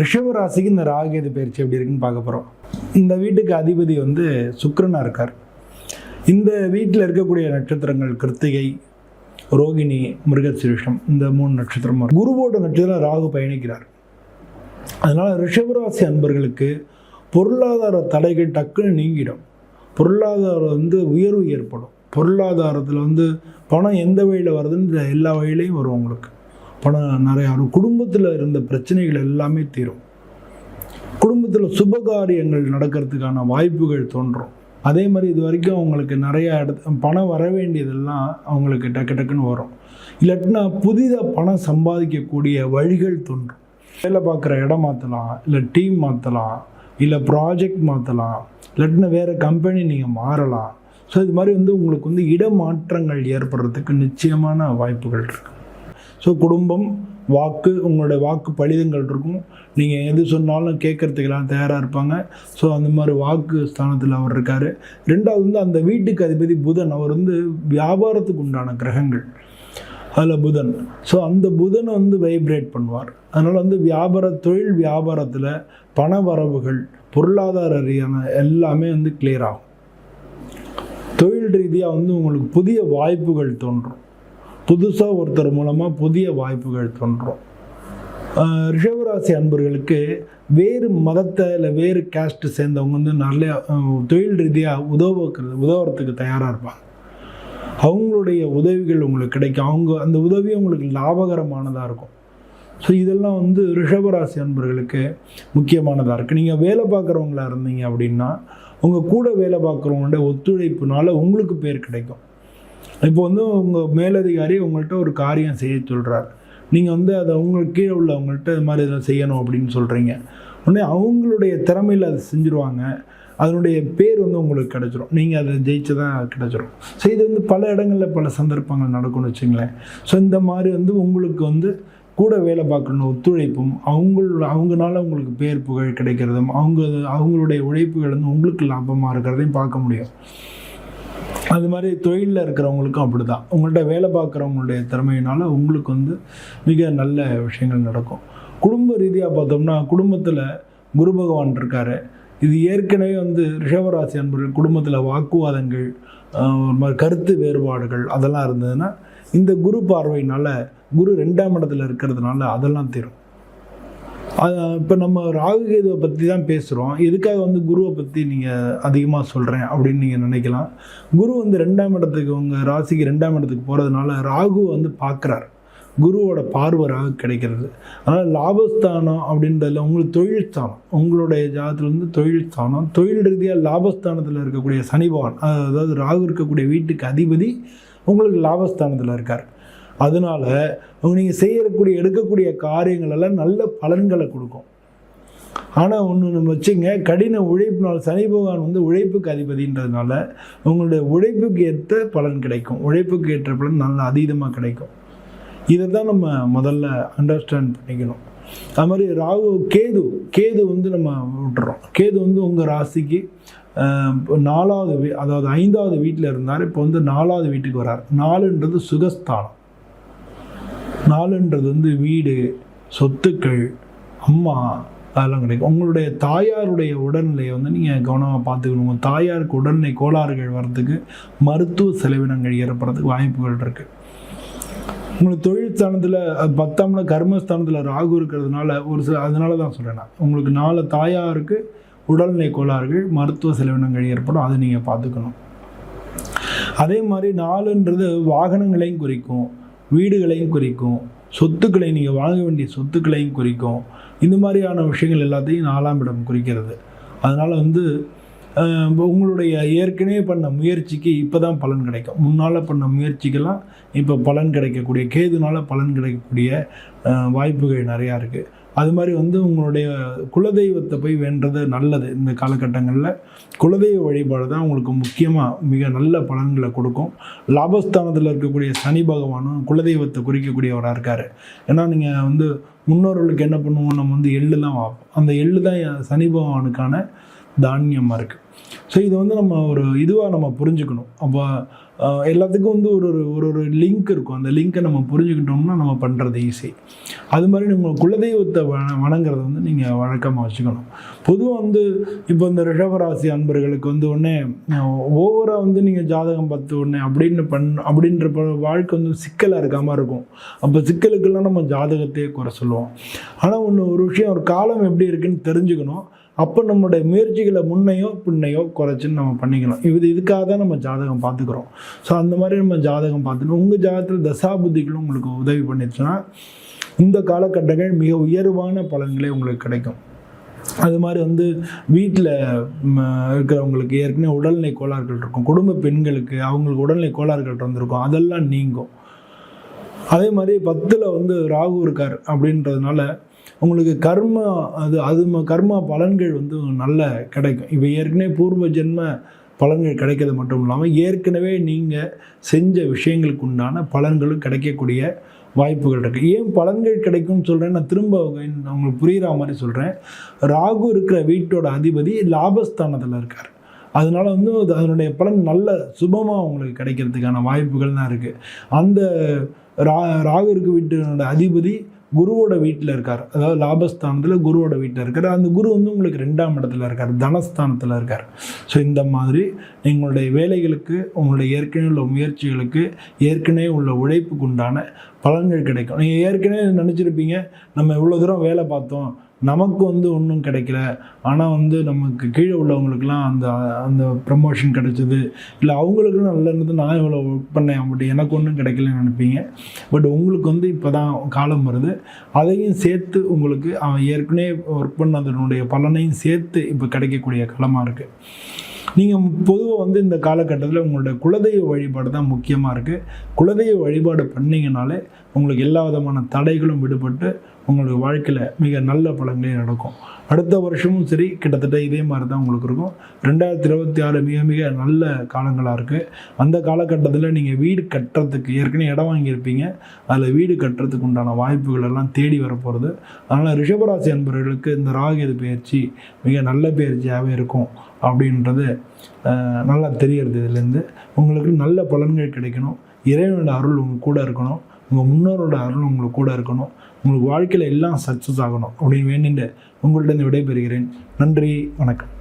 ரிஷப ராசிக்கு இந்த ராகேது பயிற்சி எப்படி இருக்குன்னு பார்க்க போகிறோம் இந்த வீட்டுக்கு அதிபதி வந்து சுக்கரனாக இருக்கார். இந்த வீட்டில் இருக்கக்கூடிய நட்சத்திரங்கள் கிருத்திகை ரோகிணி மிருகசிருஷம் இந்த மூணு நட்சத்திரம் குருவோட நட்சத்திரம் ராகு பயணிக்கிறார். அதனால் ரிஷபராசி அன்பர்களுக்கு பொருளாதார தடைகள் டக்குன்னு நீங்கிடும். பொருளாதாரம் வந்து உயர்வு ஏற்படும். பொருளாதாரத்தில் வந்து பணம் எந்த வழியில் வருதுன்னு இந்த எல்லா வழியிலையும் வரும் உங்களுக்கு. பணம் நிறையா வரும் குடும்பத்தில் இருந்த பிரச்சனைகள் எல்லாமே தீரும். குடும்பத்தில் சுபகாரியங்கள் நடக்கிறதுக்கான வாய்ப்புகள் தோன்றும். அதே மாதிரி இது வரைக்கும் அவங்களுக்கு நிறையா இடத்து பணம் வர வேண்டியதெல்லாம் அவங்களுக்கு டக்கு டக்குன்னு வரும். இல்லாட்டினா புதிதாக பணம் சம்பாதிக்கக்கூடிய வழிகள் தோன்றும். வேலை பார்க்குற இடம் மாற்றலாம் இல்லை டீம் மாற்றலாம் இல்லை ப்ராஜெக்ட் மாற்றலாம் இல்லாட்டினா வேறு கம்பெனி நீங்கள் மாறலாம். ஸோ இது மாதிரி வந்து உங்களுக்கு வந்து இடமாற்றங்கள் ஏற்படுறதுக்கு நிச்சயமான வாய்ப்புகள் இருக்குது ஸோ குடும்பம் வாக்கு உங்களோட வாக்கு பலிதங்கள் இருக்கும். நீங்கள் எது சொன்னாலும் கேட்கறதுக்கெல்லாம் தயாராக இருப்பாங்க. ஸோ அந்த மாதிரி வாக்கு ஸ்தானத்தில் அவர் இருக்கார். ரெண்டாவது வந்து அந்த வீட்டுக்கு அதிபதி புதன் அவர் வந்து வியாபாரத்துக்கு உண்டான கிரகங்கள். அதில் புதன். ஸோ அந்த புதனை வந்து வைப்ரேட் பண்ணுவார். அதனால் வந்து வியாபார தொழில் வியாபாரத்தில் பண வரவுகள் பொருளாதார ரீதியான எல்லாமே வந்து கிளியர் ஆகும். தொழில் ரீதியாக வந்து உங்களுக்கு புதிய வாய்ப்புகள் தோன்றும். புதுசாக ஒருத்தர் மூலமாக புதிய வாய்ப்புகள் தோன்றும். ரிஷவராசி அன்பர்களுக்கு வேறு மதத்தை இல்லை வேறு கேஸ்ட் சேர்ந்தவங்க வந்து நிறைய தொழில் ரீதியாக உதவுக்கிறது உதவுறதுக்கு தயாராக இருப்பாங்க. அவங்களுடைய உதவிகள் உங்களுக்கு கிடைக்கும். அவங்க அந்த உதவி உங்களுக்கு லாபகரமானதாக இருக்கும். ஸோ இதெல்லாம் வந்து ரிஷபராசி அன்பர்களுக்கு முக்கியமானதாக இருக்குது நீங்கள் வேலை பார்க்குறவங்களா இருந்தீங்க அப்படின்னா உங்கள் கூட வேலை பார்க்குறவங்களோட ஒத்துழைப்புனால உங்களுக்கு பேர் கிடைக்கும். இப்போ வந்து உங்கள் மேலதிகாரி உங்கள்கிட்ட ஒரு காரியம் செய்ய சொல்கிறார் நீங்கள் வந்து அதை உங்களுக்கு கீழே உள்ளவங்கள்ட்ட இது மாதிரி இதை செய்யணும் அப்படின்னு சொல்கிறீங்க உடனே அவங்களுடைய திறமையில் அதை செஞ்சுருவாங்க. அதனுடைய பேர் வந்து உங்களுக்கு கிடச்சிரும். நீங்கள் அதை ஜெயிச்சு தான் கிடச்சிரும். ஸோ இது வந்து பல இடங்களில் பல சந்தர்ப்பங்கள் நடக்கும்னு வச்சுங்களேன். ஸோ இந்த மாதிரி வந்து உங்களுக்கு வந்து கூட வேலை பார்க்கணும் ஒத்துழைப்பும் அவங்களோட அவங்கனால உங்களுக்கு பேர் புகழ் கிடைக்கிறதும் அவங்க அவங்களுடைய உழைப்புகள் வந்து உங்களுக்கு லாபமாக இருக்கிறதையும் பார்க்க முடியும். அது மாதிரி தொழிலில் இருக்கிறவங்களுக்கும் அப்படி தான் உங்கள்கிட்ட வேலை பார்க்குறவங்களுடைய திறமையினால உங்களுக்கு வந்து மிக நல்ல விஷயங்கள் நடக்கும். குடும்ப ரீதியாக பார்த்தோம்னா குடும்பத்தில் குரு பகவான் இருக்கார். இது ஏற்கனவே வந்து ரிஷபராசி அன்பர்கள் குடும்பத்தில் வாக்குவாதங்கள் ஒரு மாதிரி கருத்து வேறுபாடுகள் அதெல்லாம் இருந்ததுன்னா இந்த குரு பார்வையினால குரு ரெண்டாம் இடத்துல இருக்கிறதுனால அதெல்லாம் தீரும். இப்போ நம்ம ராகு கேதுவை பற்றி தான் பேசுகிறோம் எதுக்காக வந்து குருவை பற்றி நீங்கள் அதிகமாக சொல்கிறேன் அப்படின்னு நீங்கள் நினைக்கலாம். குரு வந்து ரெண்டாம் இடத்துக்கு உங்கள் ராசிக்கு ரெண்டாம் இடத்துக்கு போகிறதுனால ராகு வந்து பார்க்குறார் குருவோட பார்வராக கிடைக்கிறது. அதனால் லாபஸ்தானம் அப்படின்றதுல உங்களுக்கு தொழில் ஸ்தானம். உங்களுடைய ஜாதத்தில் வந்து தொழில் ஸ்தானம். தொழில் ரீதியாக லாபஸ்தானத்தில் இருக்கக்கூடிய சனி பகவான் அதாவது ராகு இருக்கக்கூடிய வீட்டுக்கு அதிபதி உங்களுக்கு லாபஸ்தானத்தில் இருக்கார். அதனால் அவங்க நீங்கள் செய்யக்கூடிய எடுக்கக்கூடிய காரியங்கள் எல்லாம் நல்ல பலன்களை கொடுக்கும். ஆனால் ஒன்று நம்ம வச்சுங்க கடின உழைப்பினால் சனி பகவான் வந்து உழைப்புக்கு அதிபதின்றதுனால உங்களுடைய உழைப்புக்கு ஏற்ற பலன் கிடைக்கும். உழைப்புக்கு ஏற்ற பலன் நல்ல அதீதமாக கிடைக்கும். இதை தான் நம்ம முதல்ல அண்டர்ஸ்டாண்ட் பண்ணிக்கணும். அது மாதிரி ராகு கேது கேது வந்து நம்ம விட்டுறோம். கேது வந்து உங்கள் ராசிக்கு நாலாவது வீ அதாவது ஐந்தாவது வீட்டில் இருந்தார். இப்போ வந்து நாலாவது வீட்டுக்கு வரார். நாலுன்றது சுகஸ்தானம். நாலுன்றது வந்து வீடு சொத்துக்கள் அம்மா அதெல்லாம் கிடைக்கும். உங்களுடைய தாயாருடைய உடல்நிலையை வந்து நீங்கள் கவனமாக பார்த்துக்கணும். உங்கள் தாயாருக்கு உடல்நிலை கோளாறுகள் வர்றதுக்கு மருத்துவ செலவினங்கள் ஏற்படுறதுக்கு வாய்ப்புகள் இருக்குது உங்களுக்கு தொழில் ஸ்தானத்தில் பத்தாம்ல கர்மஸ்தானத்தில் ராகு இருக்கிறதுனால ஒரு சில அதனால தான் சொல்கிறேன் நான். உங்களுக்கு நாலு தாயாருக்கு உடல்நிலை கோளாறுகள் மருத்துவ செலவினங்கள் ஏற்படும். அதை நீங்கள் பார்த்துக்கணும். அதே மாதிரி நாலுன்றது வாகனங்களையும் குறிக்கும். வீடுகளையும் குறிக்கும் சொத்துக்களை நீங்கள் வாங்க வேண்டிய சொத்துக்களையும் குறிக்கும். இந்த மாதிரியான விஷயங்கள் எல்லாத்தையும் நாலாம் இடம் குறிக்கிறது. அதனால் வந்து உங்களுடைய ஏற்கனவே பண்ண முயற்சிக்கு இப்போ தான் பலன் கிடைக்கும். முன்னால் பண்ண முயற்சிக்கெல்லாம் இப்போ பலன் கிடைக்கக்கூடிய கேதுனால பலன் கிடைக்கக்கூடிய வாய்ப்புகள் நிறையா இருக்குது அது மாதிரி வந்து உங்களுடைய குலதெய்வத்தை போய் வேண்டது நல்லது இந்த காலகட்டங்களில். குலதெய்வ வழிபாடு தான் உங்களுக்கு முக்கியமாக மிக நல்ல பலன்களை கொடுக்கும். லாபஸ்தானத்தில் இருக்கக்கூடிய சனி பகவானும் குலதெய்வத்தை குறிக்கக்கூடியவராக இருக்கார். ஏன்னா நீங்கள் வந்து முன்னோர்களுக்கு என்ன பண்ணுவோம்? நம்ம வந்து எள்ளு தான் வைப்போம். அந்த எள்ளு தான் சனி பகவானுக்கான தானியமாக இருக்குது ஸோ இதை வந்து நம்ம ஒரு இதுவாக நம்ம புரிஞ்சுக்கணும். அப்போ எல்லாத்துக்கும் வந்து ஒரு ஒரு ஒரு ஒரு லிங்க் இருக்கும். அந்த லிங்க்கை நம்ம புரிஞ்சுக்கிட்டோம்னா நம்ம பண்ணுறது ஈஸி அது மாதிரி நீங்கள் குலதெய்வத்தை வண வணங்குறத வந்து நீங்கள் வழக்கமாக வச்சுக்கணும். பொதுவாக வந்து இப்போ இந்த ரிஷபராசி அன்பர்களுக்கு வந்து உடனே ஓவராக வந்து நீங்கள் ஜாதகம் பார்த்து உடனே அப்படின்னு பண் அப்படின்ற ப- வாழ்க்கை வந்து சிக்கலாக இருக்காமல் இருக்கும். அப்போ சிக்கலுக்கெல்லாம் நம்ம ஜாதகத்தையே குறை சொல்லுவோம். ஆனால் ஒன்று ஒரு விஷயம் ஒரு காலம் எப்படி இருக்குன்னு தெரிஞ்சுக்கணும். அப்போ நம்மளுடைய முயற்சிகளை முன்னையோ பின்னையோ குறைச்சின்னு நம்ம பண்ணிக்கலாம் இது இதுக்காக தான் நம்ம ஜாதகம் பார்த்துக்குறோம். ஸோ அந்த மாதிரி நம்ம ஜாதகம் பார்த்துக்கணும் உங்கள் ஜாதகத்தில் தசாபுத்திகளும் உங்களுக்கு உதவி பண்ணிடுச்சுன்னா இந்த காலகட்டங்கள் மிக உயர்வான பலன்களே உங்களுக்கு கிடைக்கும். அது மாதிரி வந்து வீட்டில் இருக்கிறவங்களுக்கு ஏற்கனவே உடல்நிலை கோளாறுகள் இருக்கும். குடும்ப பெண்களுக்கு அவங்களுக்கு உடல்நிலை கோளாறுகள் இருந்திருக்கும். அதெல்லாம் நீங்கும். அதே மாதிரி பத்தில் வந்து ராகு இருக்கார் அப்படின்றதுனால உங்களுக்கு கர்மா அது அது ம- கர்மா பலன்கள் வந்து நல்ல கிடைக்கும். இப்போ ஏற்கனவே பூர்வ ஜென்ம பலன்கள் கிடைக்கிறது மட்டும் இல்லாமல் ஏற்கனவே நீங்கள் செஞ்ச விஷயங்களுக்கு உண்டான பலன்களும் கிடைக்கக்கூடிய வாய்ப்புகள் இருக்குது ஏன் பலன்கள் கிடைக்கும்னு சொல்கிறேன் நான் திரும்ப அவங்களுக்கு புரிகிற மாதிரி சொல்கிறேன் ராகு இருக்கிற வீட்டோட அதிபதி லாபஸ்தானத்தில் இருக்கார். அதனால வந்து அது அதனுடைய பலன் நல்ல சுபமாக உங்களுக்கு கிடைக்கிறதுக்கான வாய்ப்புகள் தான் இருக்குது அந்த ரா ராகு இருக்க வீட்டினோட அதிபதி குருவோட வீட்டில் இருக்கார். அதாவது லாபஸ்தானத்தில் குருவோட வீட்டில் இருக்கார். அந்த குரு வந்து உங்களுக்கு ரெண்டாம் இடத்துல இருக்கார். தனஸ்தானத்தில் இருக்கார். ஸோ இந்த மாதிரி எங்களுடைய வேலைகளுக்கு உங்களுடைய ஏற்கனவே உள்ள முயற்சிகளுக்கு ஏற்கனவே உள்ள உழைப்புக்கு உண்டான பலன்கள் கிடைக்கும். நீங்கள் ஏற்கனவே நினச்சிருப்பீங்க நம்ம இவ்வளோ தூரம் வேலை பார்த்தோம். நமக்கு வந்து ஒன்றும் கிடைக்கல. ஆனால் வந்து நமக்கு கீழே உள்ளவங்களுக்குலாம் அந்த அந்த ப்ரமோஷன் கிடைச்சது. இல்லை அவங்களுக்கும் நல்லா இருந்தது. நான் இவ்வளோ ஒர்க் பண்ணேன் அப்படி. எனக்கு ஒன்றும் கிடைக்கலன்னு நினைப்பீங்க. பட் உங்களுக்கு வந்து இப்போ தான் காலம் வருது. அதையும் சேர்த்து உங்களுக்கு அவன் ஏற்கனவே ஒர்க் பண்ணதனுடைய பலனையும் சேர்த்து இப்போ கிடைக்கக்கூடிய காலமாக இருக்குது நீங்கள் பொதுவாக வந்து இந்த காலகட்டத்தில் உங்களுடைய குலதெய்வ வழிபாடு தான் முக்கியமாக இருக்குது குலதெய்வ வழிபாடு பண்ணிங்கனாலே உங்களுக்கு எல்லா விதமான தடைகளும் விடுபட்டு உங்களுடைய வாழ்க்கையில் மிக நல்ல பலன்களே நடக்கும். அடுத்த வருஷமும் சரி கிட்டத்தட்ட இதே மாதிரி தான் உங்களுக்கு இருக்கும். ரெண்டாயிரத்தி இருபத்தி ஆறு மிக மிக நல்ல காலங்களாக இருக்குது அந்த காலகட்டத்தில் நீங்கள் வீடு கட்டுறதுக்கு ஏற்கனவே இடம் வாங்கியிருப்பீங்க. அதில் வீடு கட்டுறதுக்கு உண்டான வாய்ப்புகள் எல்லாம் தேடி வரப்போகிறது அதனால் ரிஷபராசி அன்பர்களுக்கு இந்த ராகு பயிற்சி மிக நல்ல பயிற்சியாகவே இருக்கும் அப்படின்றது நல்லா தெரியறது இதுலேருந்து. உங்களுக்கு நல்ல பலன்கள் கிடைக்கணும். இறைவனோட அருள் உங்கள் கூட இருக்கணும். உங்கள் முன்னோரோட அருள் உங்களுக்கு கூட இருக்கணும். உங்களுக்கு வாழ்க்கையில் எல்லாம் சக்ஸஸ் ஆகணும் அப்படின்னு வேண்டிட்டு உங்கள்கிட்ட இருந்து விடைபெறுகிறேன். நன்றி வணக்கம்.